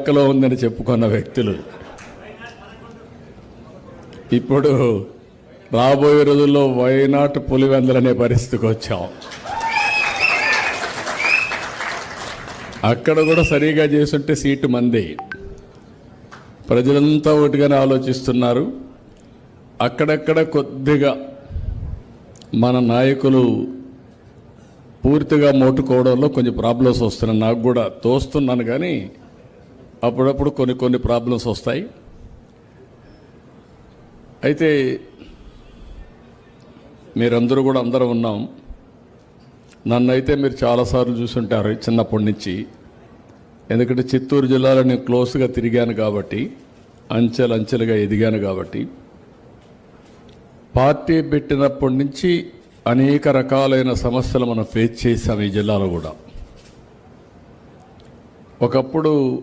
పక్కలో ఉందని చెప్పుకున్న వ్యక్తులు. ఇప్పుడు రాబోయే రోజుల్లో వైనాట్ పులివెందలనే పరిస్థితికి వచ్చాం. అక్కడ కూడా సరిగా చేసుంటే సీటు మంది. ప్రజలంతా ఒకటిగానే ఆలోచిస్తున్నారు. అక్కడక్కడ కొద్దిగా మన నాయకులు పూర్తిగా మోటుకోవడంలో కొంచెం ప్రాబ్లమ్స్ వస్తున్నాయి. నాకు కూడా తోస్తున్నాను కానీ అప్పుడప్పుడు కొన్ని కొన్ని ప్రాబ్లమ్స్ వస్తాయి. అయితే మీరందరూ కూడా అందరూ ఉన్నాం. నన్ను అయితే మీరు చాలాసార్లు చూసుంటారు చిన్నప్పటి నుంచి. ఎందుకంటే చిత్తూరు జిల్లాలో నేను క్లోజ్గా తిరిగాను కాబట్టి అంచెలు అంచెలుగా ఎదిగాను కాబట్టి. పార్టీ పెట్టినప్పటి నుంచి అనేక రకాలైన సమస్యలు మనం ఫేస్ చేసాం ఈ జిల్లాలో కూడా. ఒకప్పుడు